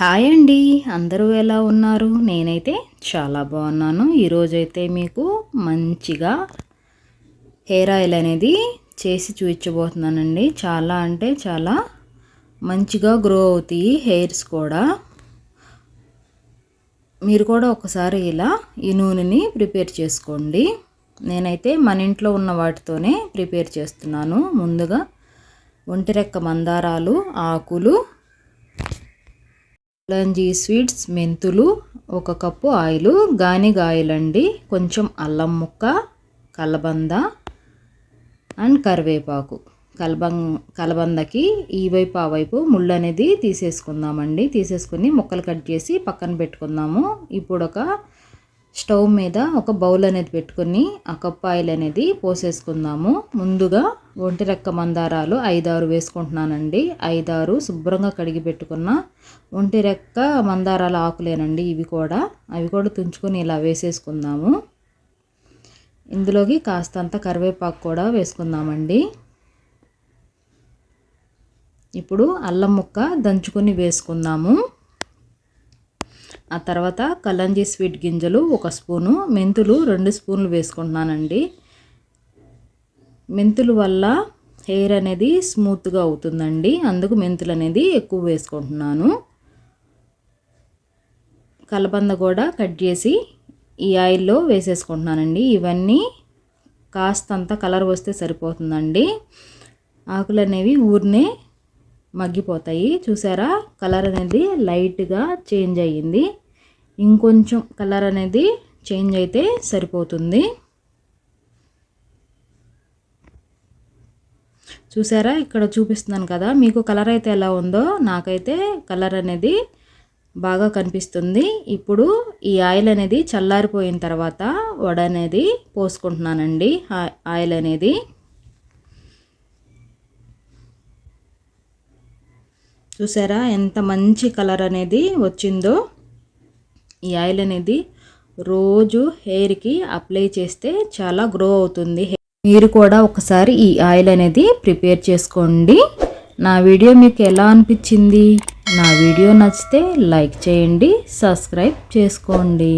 Hi అండి. అందరూ ఎలా ఉన్నారు? నేనైతే చాలా బాగున్నాను. ఈరోజైతే మీకు మంచిగా హెయిర్ ఆయిల్ అనేది చేసి చూపించబోతున్నానండి. చాలా అంటే చాలా మంచిగా గ్రో అవుతాయి హెయిర్స్ కూడా. మీరు కూడా ఒకసారి ఇలా ఈ నూనెని ప్రిపేర్ చేసుకోండి. నేనైతే మన ఇంట్లో ఉన్న వాటితోనే ప్రిపేర్ చేస్తున్నాను. ముందుగా ఒంటిరెక్క మందారాలు ఆకులు లంజీ స్వీట్స్ మెంతులు ఒక కప్పు ఆయిల్ గానిగ అండి కొంచెం అల్లం ముక్క కలబంద అండ్ కరివేపాకు. కలబం కలబందకి ఈ వైపు ఆ వైపు ముళ్ళు అనేది తీసేసుకుందామండి. తీసేసుకుని ముక్కలు కట్ చేసి పక్కన పెట్టుకుందాము. ఇప్పుడు ఒక స్టవ్ మీద ఒక బౌల్ అనేది పెట్టుకొని ఆ కప్పు ఆయిల్ అనేది పోసేసుకుందాము. ముందుగా ఒంటి రెక్క మందారాలు ఐదారు వేసుకుంటున్నానండి. ఐదారు శుభ్రంగా కడిగి పెట్టుకున్న ఒంటి రెక్క మందారాల ఆకులేనండి ఇవి కూడా. అవి కూడా తుంచుకొని ఇలా వేసేసుకుందాము. ఇందులోకి కాస్తంత కరివేపాకు కూడా వేసుకుందామండి. ఇప్పుడు అల్లం ముక్క దంచుకొని వేసుకుందాము. ఆ తర్వాత కలంజీ స్వీట్ గింజలు ఒక స్పూను మెంతులు రెండు స్పూన్లు వేసుకుంటున్నానండి. మెంతులు వల్ల హెయిర్ అనేది స్మూత్గా అవుతుందండి. అందుకు మెంతులు అనేది ఎక్కువ వేసుకుంటున్నాను. కలబంద కూడా కట్ చేసి ఈ ఆయిల్లో వేసేసుకుంటున్నానండి. ఇవన్నీ కాస్తంత కలర్ వస్తే సరిపోతుందండి. ఆకులు అనేవి ఊరినే మగ్గిపోతాయి. చూసారా? కలర్ అనేది లైట్గా చేంజ్ అయ్యింది. ఇంకొంచెం కలర్ అనేది చేంజ్ అయితే సరిపోతుంది. చూసారా? ఇక్కడ చూపిస్తున్నాను కదా. మీకు కలర్ అయితే ఎలా ఉందో నాకైతే కలర్ అనేది బాగా కనిపిస్తుంది. ఇప్పుడు ఈ ఆయిల్ అనేది చల్లారిపోయిన తర్వాత వడ అనేది పోసుకుంటున్నానండి. ఆయిల్ అనేది. చూసారా? ఎంత మంచి కలర్ అనేది వచ్చిందో. ఈ ఆయిల్ అనేది రోజు హెయిర్కి అప్లై చేస్తే చాలా గ్రో అవుతుంది. మీరు కూడా ఒకసారి ఈ ఆయిల్ అనేది ప్రిపేర్ చేసుకోండి. నా వీడియో మీకు ఎలా అనిపించింది? నా వీడియో నచ్చితే లైక్ చేయండి సబ్స్క్రైబ్ చేసుకోండి.